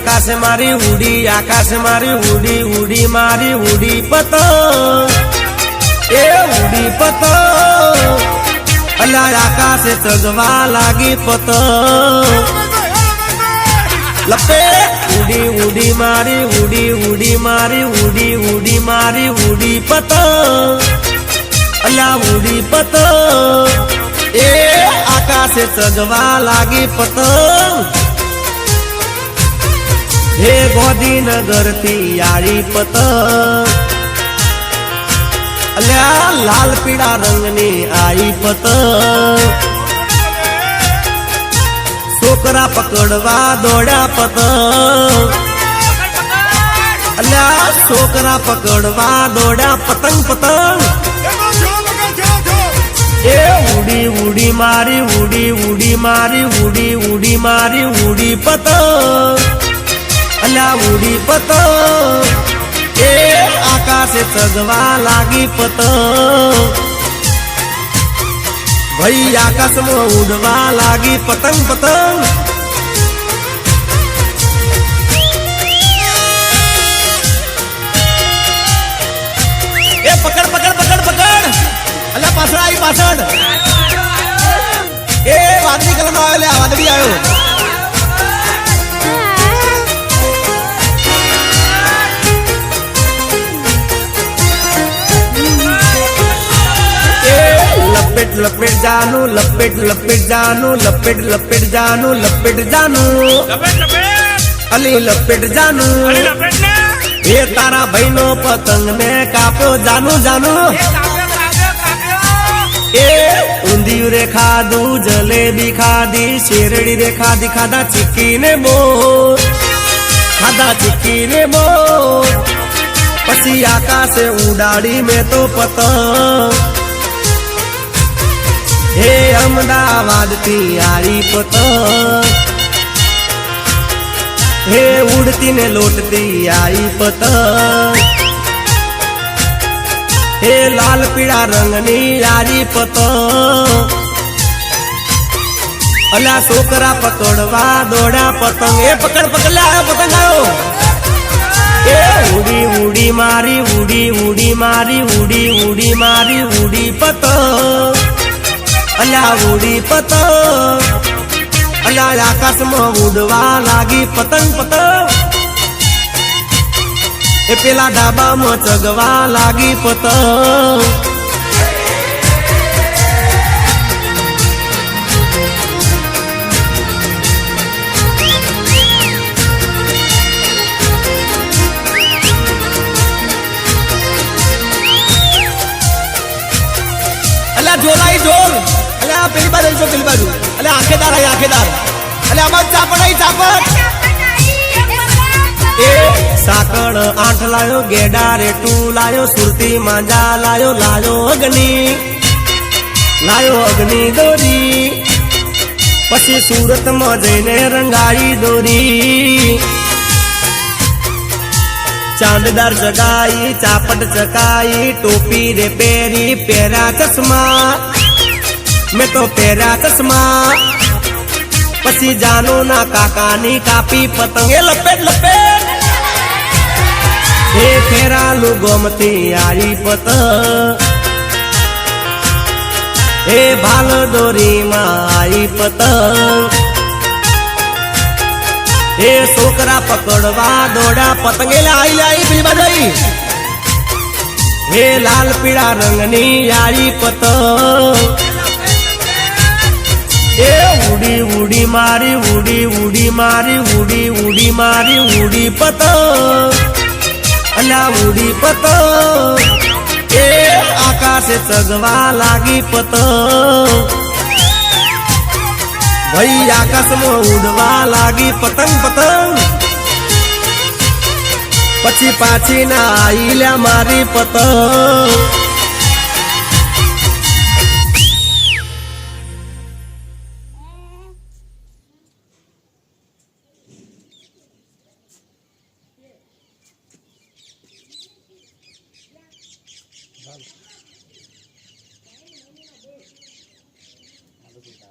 આકાશ મારી ઉડી, આકાશ મારી ઉડી ઉડી મારી ઉડી પતંગ. એ ઉડી પતંગ. અલા આકાશે ચગવા લાગી પતંગ. લપે, ઉડી ઉડી મારી, ઉડી ઉડી મારી, ઉડી ઉડી મારી, ઉડી પતંગ. અલા ઉડી પતંગ. એ આકાશે ચગવા લાગી પતંગ. હે ગોધીનગરથી આળી પતંગ. અલ્યા, લાલ પીળા રંગની આઈ પતંગ. છોકરા પકડવા દોડ્યા પતંગ. અલ્યા, છોકરા પકડવા દોડ્યા પતંગ પતંગ. એ ઉડી ઉડી મારી, ઉડી ઉડી મારી, ઉડી ઉડી મારી, ઉડી પતંગ. અલ્યા ઉડી પતંગ એ આકાશે ચગવા લાગી પતંગ ભાઈ આકાશમાં ઉડવા લાગી પતંગ પતંગ. એ પકડ પકડ પકડ પકડ. અલ્યા પાછળ આવી પાછળ. એ વાદળી કલર નો આવ્યો વાદળી આવ્યો. લપેટ જાનું લપેટ લપેટ જાનું લપેટ લપેટ જાનું લપેટ જાનું. અલી લપેટ જાનું. એ તારા ભાઈ નો પતંગ ને કાપ્યો જાનું જાનું. એ ઊંધિયું રે ખાધું જલેબી ખાધી શેરડી રે ખાધી ખાધા ચીકી ને બો ખાધા ચીકી ને બો પછી આકાશે ઉડાડી મેં તો પતંગ. અમદાવાદથી આરી પતંગ. હે ઉડતી ને લોટતી આઈ પતંગ. હે લાલ પીળા રંગની આરી પતંગ. અલા છોકરા પકડવા દોડ્યા પતંગ. એ પકડ પકડ, લે આવ્યો પતંગ આવ્યો એ ઉડી ઉડી મારી, ઉડી ઉડી મારી, ઉડી ઉડી મારી, ઉડી પતંગ. અલા ઉડી પતંગ. અલ્યા આકાશમાં ઉડવા લાગી પતંગ પતંગ. એ પેલા ડાબામાં ચગવા લાગી પતંગ. આ પેલી બાજુ આવી આંખેદાર પેલી આંખેદાર અલ્યા આમાં ચાપડ આઈ ચાપડ એ આઠ લાયો ગેડા રેટુ લાયો સુરતી માંજા લાયો લાયો અગ્નિ લાયો અગ્નિ દોરી પછી સુરતમાં જઈને રંગાઈ દોરી ચાંદદાર જગાઈ ચાપટ ચકાઈ ટોપી રે પહેરી પહેરા ચશ્મા મેં તો પહેર્યા ચશ્મા. પછી જાનો ના કાકાની કાપી પતંગે. લપેટ લપેટ. એ ફેરાલું ગોમતી આવી પતંગ. એ ભાલ દોરીમાં આવી પતંગ. એ છોકરા પકડવા દોડા પતંગે. લાઈ લાઈ પેલી જઈ. હે લાલ પીળા રંગની યારી પતંગ. મારી ઉડી ઉડી મારી ઉડી ઉડી મારી ઉડી પતંગ. અલા ઉડી પતંગ. એ આકાશે ચગવા લાગી પતંગ. ભાઈ આકાશમાં ઉડવા લાગી પતંગ પતંગ. પછી પાછી ના આઈ મારી પતંગ. sabe? Nada cuidado.